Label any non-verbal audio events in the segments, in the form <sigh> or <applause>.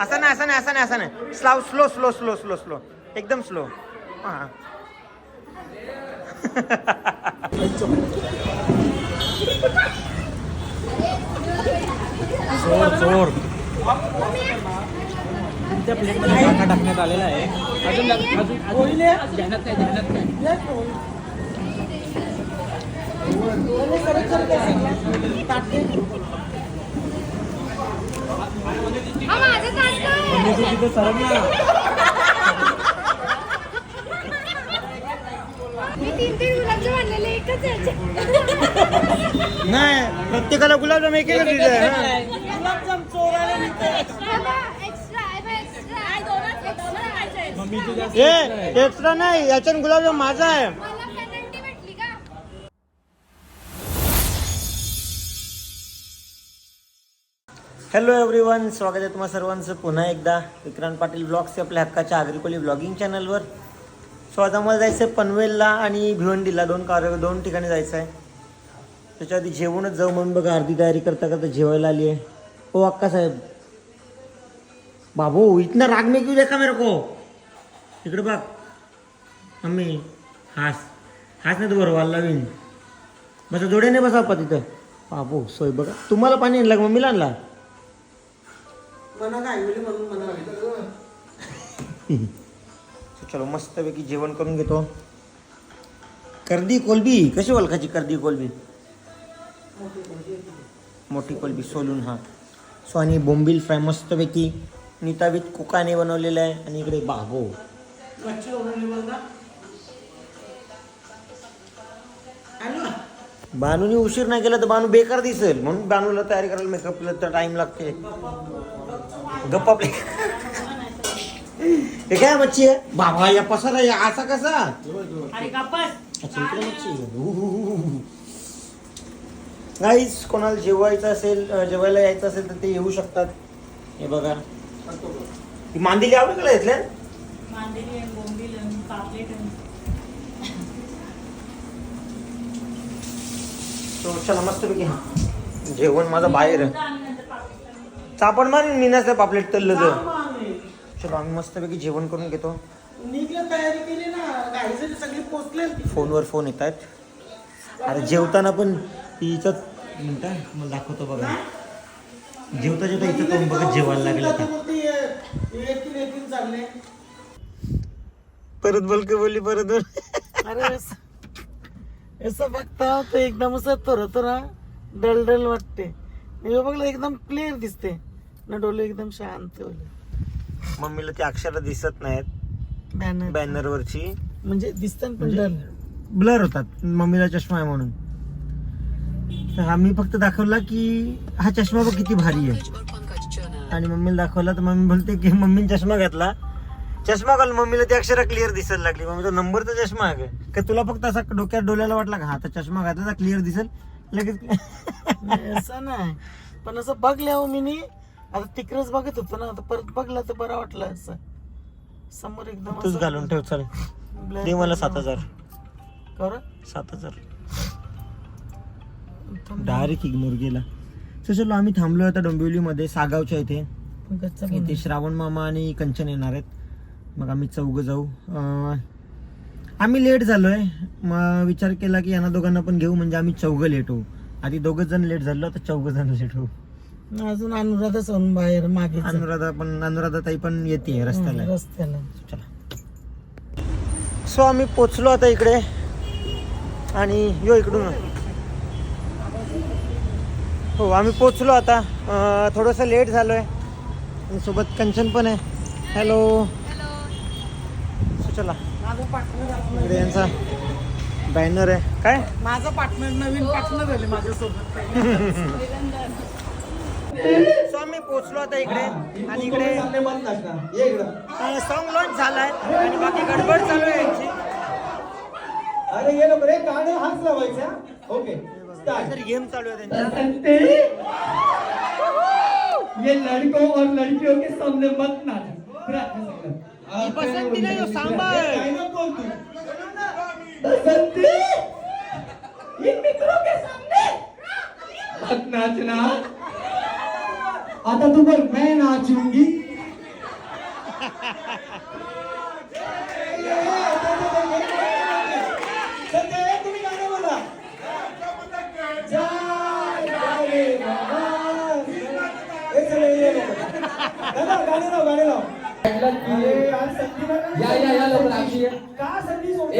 असं नाही असं नाही असं नाही असं नाही. Slow slow slow slow slow slow एकदम स्लो हां. चोर चोर तुमच्या प्लेटमध्ये काटा टाकण्यात आलेला आहे. अजून अजून अजून ध्यानात नाही ध्यानात नाही. नाही प्रत्येकाला गुलाबजाम एक एक दिले हां. एक्स्ट्रा एक्स्ट्रा मम्मी तू जास्त ए एक्स्ट्रा नाही याच्यात गुलाबजाम माझा आहे. हॅलो एव्हरीवन स्वागत आहे तुम्हा सर्वांचं. पुन्हा एकदा विक्रांत पाटील ब्लॉग्स आपल्या हक्काच्या आग्रिकोली ब्लॉगिंग चॅनलवर. सो आता मला जायचं आहे पनवेलला आणि भिवंडीला. दोन कार्य दोन ठिकाणी जायचं आहे त्याच्या आधी जेवणच जाऊ म्हणून बघा अर्धी तयारी करता करता जेवायला आली आहे ओ हो, अक्का साहेब. बाबू इतना राग में क्यों देखा मेरे को. इकडे बघ. मम्मी हास. हास नाही तू बरोबर लावीन. बसा जोड्याने बसा पा तिथं. बाबू सोय बघा. तुम्हाला पाणी आणलं का? मम्मीला आणला? <laughs> चलो मस्तपैकी जेवण करून घेतो. कर्दी कोलबी कशी ओळखायची कर्दी कोलबी? मोठी कोलबी सोलून हा. सो आणि बोंबील फ्राय मस्तपैकी. नीता विथ कुकाने बनवलेलं आहे आणि इकडे बाबो. बानूने उशीर नाही केला तर बानू बेकार दिसेल. म्हणून बानूला तयारी करायला मेकअपला तर टाइम लागते. गप्पा आपले. हे काय मच्छी आहे? बाबा या पसारा या असा कसा? अच्छा, इकडे मच्छी आहे. गाईस कोणाला जेवायचं असेल अं, जेवायला यायचं असेल तर ते येऊ शकतात. हे बघा. ही मांदिली आवडेल का घेतल्या तो चला मस्तपैकी जेवण माझं बाहेर आहे. चापण मारीन मी नसतं पापलेट तल्लं तर चलो आम्ही मस्तपैकी जेवण करून घेतो. निघलं तयारी केली ना. सगळी पोचले. फोनवर फोन येत आहेत अरे जेवताना पण तिचं मिनटं मला दाखवतो बघा. जेवता जेवता इथं तोंड बघत जेवायला लागेल आता परत बोल की बोलली परत बोल अरे अस- बघता तर एकदम असं थोडं थोडं डल डल वाटते. बघलं एकदम क्लिअर दिसते. ना डोळे एकदम शांत मम्मीला ती अक्षर दिसत नाहीत. बॅनर बॅनर वरची. म्हणजे दिसतात पण ब्लर होतात मम्मीला चष्मा आहे म्हणून. तर आम्ही फक्त दाखवला की हा चष्मा बघ किती भारी आहे. आणि मम्मीला दाखवला तर मम्मी बोलते की मम्मीने चष्मा घातला. चष्मा घाल मम्मीला ती अक्षर क्लिअर दिसायला लागली. मम्मी तो नंबरचा चष्मा आहे का? का तुला फक्त असा डोक्यात डोल्याला वाटला का? हा तर चष्मा घातला तर क्लिअर दिसेल. लगेच नाही, असं नाही. पण असं बघल्या मी नी आता तिकडेच बघत होतो ना आता परत बघला तर बरं वाटलं असं. समोर एकदम तूच असं घालून ठेव चल. दे मला सात हजार. कर? सात हजार. डायरेक्ट इग्नोर केला तर चलो आम्ही थांबलो आता डोंबिवलीमध्ये सागावच्या इथे. इथे श्रावण मामा आणि कंचन येणार आहेत. मग आम्ही चौघ जाऊ. अं, आम्ही लेट झालोय. मग विचार केला की यांना दोघांना पण घेऊ म्हणजे आम्ही चौघ लेट होऊ. आधी दोघं जण लेट झालो आता चौघ जण लेट होऊ. अजून अनुराधा सोन बाहेर मागे अनुराधा पण अनुराधा ताई पण येते रस्त्याला. रस्त्याला. चला. सो आम्ही पोचलो आता इकडे. आणि यो इकडून. हो आम्ही पोचलो आता. थोडंसं लेट झालोय. आणि सोबत कंचन पण आहे. हॅलो. सो चला. माझा पार्टनर इकडे यांचा बॅनर आहे. काय? माझा पार्टनर नवीन पार्टनर झाले माझ्यासोबत. सो आम्ही पोचलो आता इकडे. आणि इकडे सॉन्ग लॉन्च झालाय. आणि बाकी गडबड चालू आहे यांची. अरे ये नको रे गाणे हाच लावायचा ओके काहीतरी गेम चालू आहे त्यांच्या ये लड़कों और लड़कियों के सामने मत नाच बसंती नाही हो, सांबा आहे. डायलॉग बोल तू? बसंती इन मित्रों के सामने? मत नाचना. आता तू बोल मैं नाचूंगी. <laughs> ये गाणे लाव गाणे लाव. संधीला काय- या या या लवकर आमची?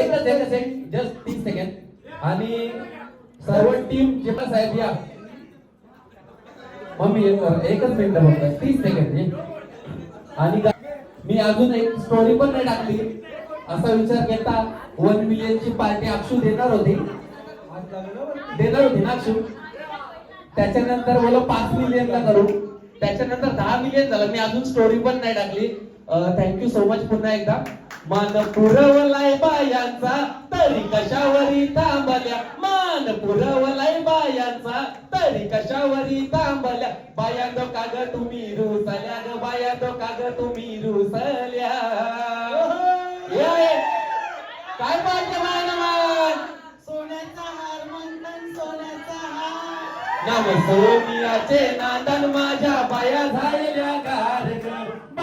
एकच एकच एक जस्ट तीस सेकंड आणि सर्व टीम जेपा साहेब या. मम्मी एक एकच मिनिट फक्त तीस सेकंड. आणि मी अजून एक स्टोरी पण नाही टाकली. असा विचार केला वन मिलियन ची पार्टी अक्षू देणार होती. देणार होती ना अक्षू? त्याच्यानंतर बोल पाच मिलियन ला करू. त्याच्यानंतर दहा मिलियन झालं. मी अजून स्टोरी पण नाही टाकली. थँक्यू सो मच पुन्हा एकदा. मान पुरवलाय बायांचा तरी कशावरी थांबल्या? मान पुरवलाय बायांचा तरी कशावरी थांबल्या? बाया दो काग तुम्ही रुसल्या ग बाया दो काग तुम्ही रुसल्या. काय पाहिजे बायला मान सोन्याचा हार मंथन सोन्याचा हार. नव सोनियाचे नांदन माझ्या बाया झालेल्या गार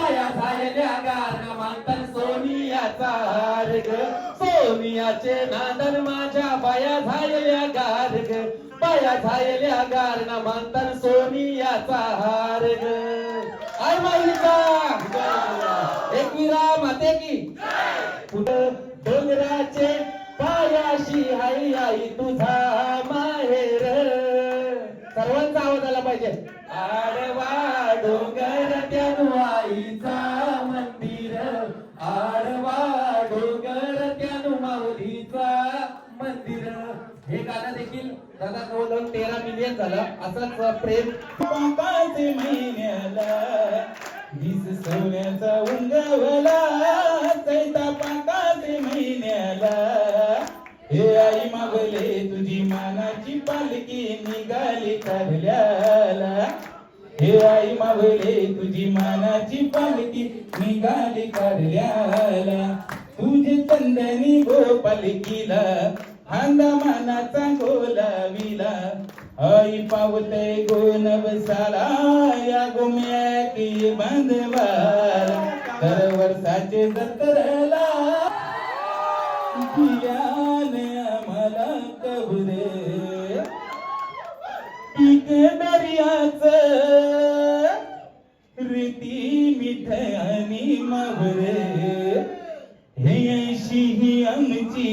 माया झालेल्या गार ग सोनियाचा हार ग. सोनियाचे नांदन माझ्या बाया झालेल्या गार ग. बाया झालेल्या गार न सोनियाचा हार ग. आय माहिता एक विरा माते की? कुठं डोंगराचे पायाशी हाय आई तुझा माहेर. सर्वांचा आवाज आला पाहिजे. आडवा डोंगर त्यानु मंदिर. आडवा डोंगर त्यानु माऊलीचा मंदिर. हे गाणं देखील दादा जवळजवळ तेरा मिलियन झालं. असंच प्रेम पाच महिन्याला वीस सोन्याचा उंगवला. चैता पाच महिन्याला हे आई मागले तुझी मानाची पालखी निघाली कारल्याला हे आई मागले तुझी मानाची पालखी निघाली कारल्याला तुझे चंदनी गो पालखीला हांदा मानाचा गोलाविला आई पावते गो बसाला या गोम्या की बांधवाला. दर वर्षाचे जत्रला दिल्याने आम्हाला कबरे पीक दर्याच रीती मिठ आणि मावरे. हे अशी ही आमची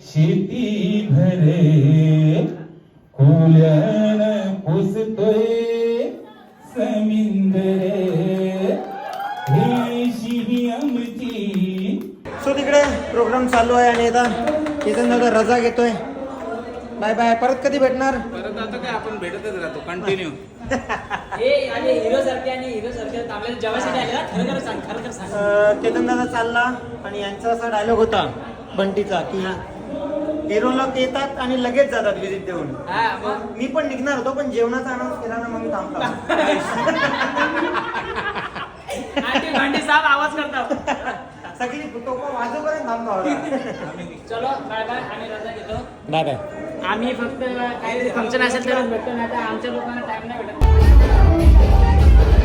शेती भरे. कुल्यान पुसतोय समिंदरे. प्रोग्राम चालू आहे आणि आता केतन दादा रजा घेतोय. बाय बाय परत कधी भेटणार? परत आता काय आपण भेटतच राहतो. कंटिन्यू <laughs> हे आणि हिरो सारखे आणि हिरो सारखे आपल्याला जेवायसाठी आले ना खरं खरं सांग खरं खरं सांग. अं, केतन दादा चालला आणि यांचा असा डायलॉग होता बंटीचा की हिरो लोक येतात आणि लगेच जातात विजिट देऊन. हा मग? मी पण निघणार होतो पण जेवणाचा अनाऊन्स केला ना मग मी थांबलो. <laughs> आंटी भांडी साहेब आवाज करतात. <laughs> सगळी टोपा वाजोपर्यंत थांबलो चलो बाय बाय आम्ही रजा घेतो. बाय बाय आम्ही फक्त काहीतरी फंक्शन असेल तरच भेटतो नाही तर आमच्या लोकांना टाइम नाही भेटत.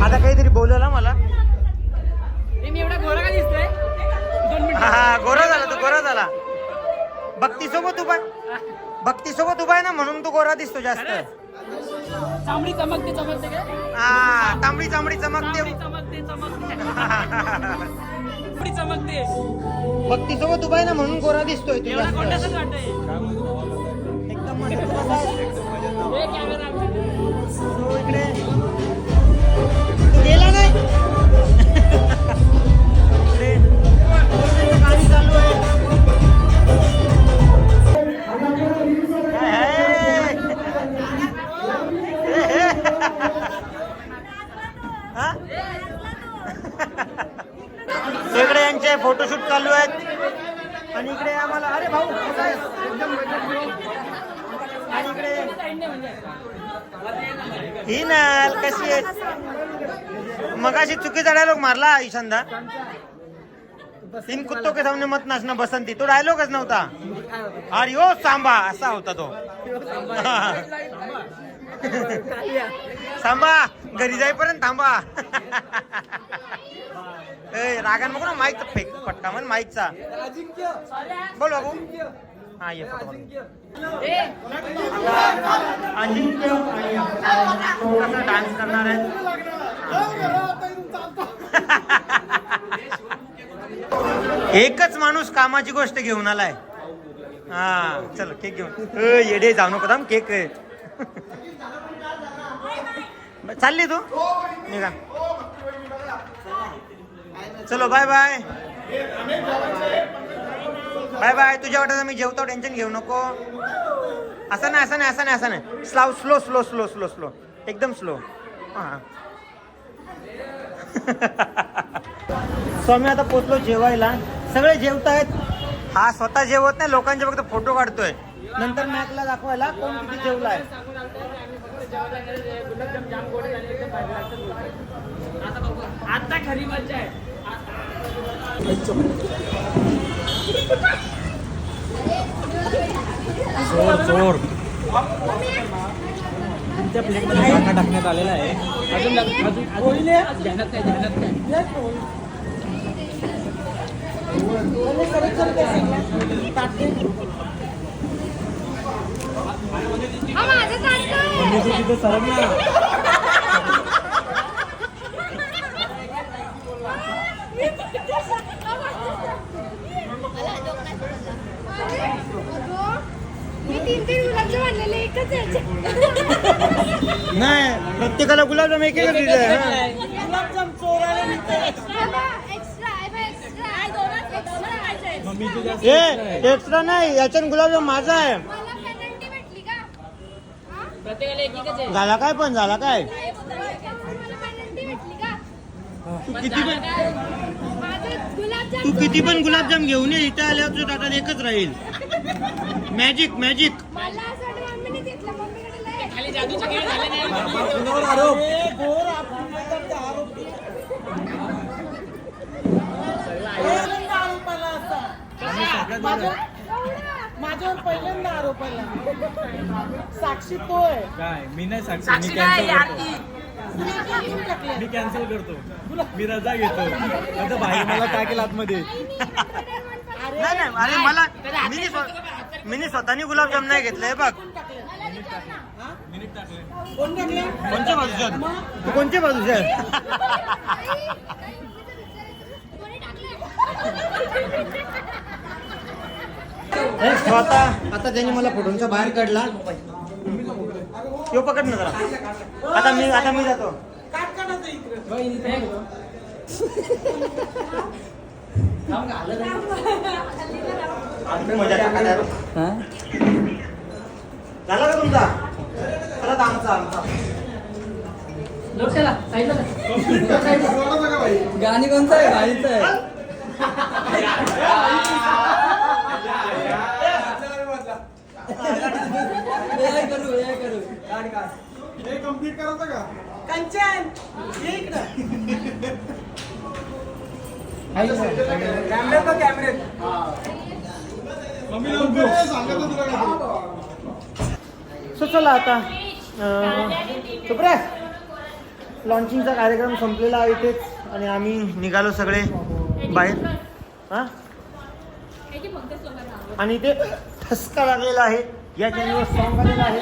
आता काहीतरी बोलवला मला. हे मी एवढा गोरा का दिसतोय? दोन मिनिट. हा हा गोरा झाला तू गोरा झाला. भक्ती सोबत उभा भक्ती सोबत उभा आहे ना म्हणून तू गोरा दिसतो जास्त. चांबडी चमकते चमकते हा तांबडी चांबडी चमकते. चांबडी चमकते चमकते. <laughs> चांबडी चमकते. भक्ती सोबत उभा आहे ना म्हणून गोरा दिसतोय तू एवढा जास्त कोणत्याच वाटतंय? एकदम मस्त बसा. हे कॅमेरा इकडे. बोला मारला ईशानदा. तीन कुत्तों के सामने मत नाचना बसंती. तो डायलॉगच नव्हता. अरे ओ सांबा असा होता तो. सांबा घरी जाईपर्यंत थांबा. ए रागान बघू ना माईक फेक पटका म्हण माईकचा. बोल बाबू. हा ये फोटो अजिंक्य आणि डान्स करणार आहे एकच माणूस कामाची गोष्ट घेऊन आलाय. हा चल केक घेऊन. येडे जाऊ नको थांब केक चालली तू? निघा. चलो बाय बाय बाय बाय तुझ्या वाटत मी जेवतो टेन्शन घेऊ नको. असं नाही असं नाही असं नाही असं नाही. Slow slow slow slow slow slow एकदम स्लो हां. <laughs> स्वामी आता पोचलो जेवायला सगळे जेवत आहेत हा स्वतः जेवत नाही लोकांचे फक्त फोटो काढतोय नंतर मॅकला दाखवायला कोण किती जेवलाय आता खरी मज्जा आहे टाकण्यात आलेला आहे अजून अजून अजून ध्यानात नाही ध्यानात नाही नाही प्रत्येकाला गुलाबजाम एक एकच दिलं हा. गुलाबजाम चोरायला निघते एक्स्ट्रा एक्स्ट्रा ए एक्स्ट्रा नाही. याच्यात गुलाबजाम माझा आहे. मला पेनल्टी भेटली का? हा? प्रत्येकाला एक एकच आहे. झाला काय पण झाला काय? मला पेनल्टी भेटली का? तू किती पण माझं गुलाबजाम तू किती पण गुलाबजाम घेऊन ये इथे आल्यावर तुझ्या ताटात एकच राहील. मॅजिक मॅजिक मला असं वाटतं मम्मीने घेतलं मम्मीकडे लय. आहे. खाली जादूचे खेळ झाले नाही गोर आपल्याला आरोप पहिल्यांदा आरोप आला असा माझ्या- माझ्यावर पहिल्यांदा आरोप आला. साक्षी तो आहे. काय? मी नाही साक्षी मी कॅन्सल करतो. मी कॅन्सल करतो. मी रजा घेतो. आता बाहेर मला टाकेल आतमध्ये? नाही नाही अरे मला मी मी स्वतःनी गुलाबजाम नाही घेतलंय बघ. कोणत्या बाजूच्या तू कोणत्या बाजूच्या स्वतः आता त्यांनी मला फोटोंचा बाहेर काढला तो पकड ना जरा. आता मी आता मी जातो. झाला का तुमचा? आमचा आमचा. गाणी कोणतं आहे? गाडीचं आहे. <laughs> हे करू हे करू. काढ काढ. हे कंप्लीट करायचं का? कंचन ये इकडं. कॅमेरे तो कॅमेरे कमी लावतो सांगतो तुला काहीतरी. सो चला आता सुप्रे लॉन्चिंगचा कार्यक्रम संपलेला आहे इथेच आणि आम्ही निघालो सगळे बाहेर. हा? आणि इथे ठसका लागलेला आहे. या चॅनलवर सॉन्ग आलेलं आहे.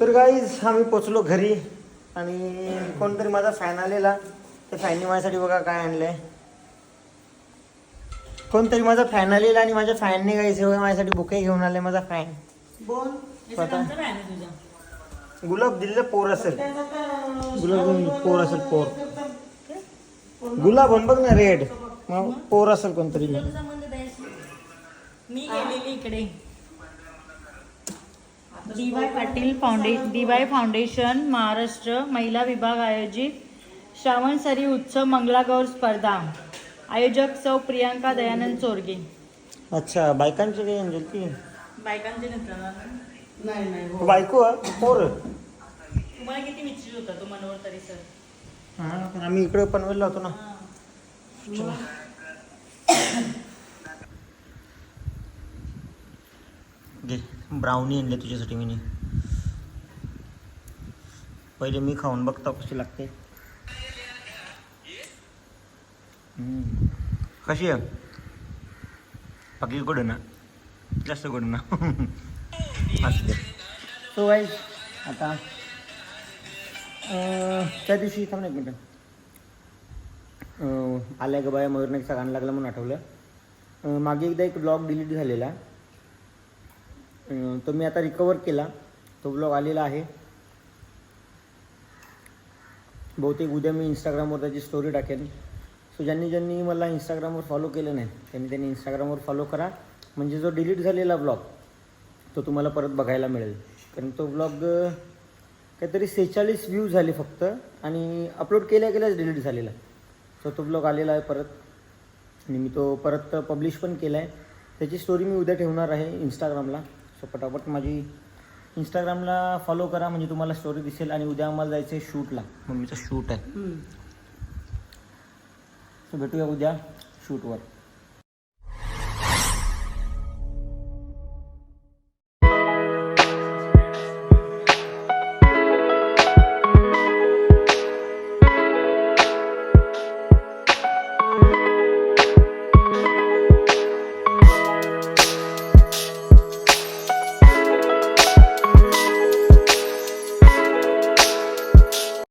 तर गाईज आम्ही पोचलो घरी आणि कोणतरी माझा फॅन आलेला. त्या फॅनने माझ्यासाठी बघा काय आणलंय. कोणतरी माझा फॅन आलेला आणि माझ्या फॅनने काही सेवा माझ्यासाठी बुके घेऊन आले माझा फॅन गुलाब दिलेला पोर असेल. गुलाब पोर असेल पोर. गुलाब बघ ना रेड मग पोर असेल कोणतरी. मी गेलेली इकडे. D Y Patil foundation D Y foundation Maharashtra महिला विभाग आयोजित श्रावण सरी उत्सव मंगळागौर स्पर्धा. आयोजक सौ प्रियांका दयानंद चोरगे. अच्छा बायकांची काही अंजल ती बायकांचे नेतृत्व नाही नाही हो. बायको हा? पोर? तुम्हाला किती विचार होता तो मनोहर तरी सर? हा पण आम्ही इकडे पनवेलला होतो ना. घे ब्राउनी आणले तुझ्यासाठी मी. पहिले मी खाऊन बघतो कशी लागते. हम्म. कशी आहे? बाकी गोड ना? जास्त गोड ना? <laughs> असू दे. सो वाईज आता त्या दिवशी थांब एक मिनटं. आल्या का बाया मयूरनेचा गाणं लागलं म्हणून आठवलं? मागे एकदा एक ब्लॉग डिलीट झालेला. तो मी आता रिकवर केला. तो ब्लॉग आलेला आहे. बहुतेक उद्या मी इंस्टाग्रामवर त्याची स्टोरी टाकेन. सो ज्यांनी ज्यांनी मला इंस्टाग्रामवर फॉलो केलं नाही त्यांनी त्यांनी इंस्टाग्रामवर फॉलो करा. म्हणजे जो डिलीट झालेला ब्लॉग तो तुम्हाला परत बघायला मिळेल. कारण तो ब्लॉग काहीतरी सेहेचाळीस व्ह्यू झाले फक्त आणि अपलोड केल्या केल्याच डिलीट झालेला. तो ब्लॉग आलेला आहे परत. आणि मी तो परत पब्लिश पण केला आहे त्याची स्टोरी मी उद्या ठेवणार आहे इंस्टाग्रामला सो पटापट माझी इंस्टाग्रामला फॉलो करा. म्हणजे तुम्हाला स्टोरी दिसेल आणि उद्या आम्हाला जायचं आहे शूटला. मम्मीचं शूट आहे. सो भेटूया उद्या शूटवर.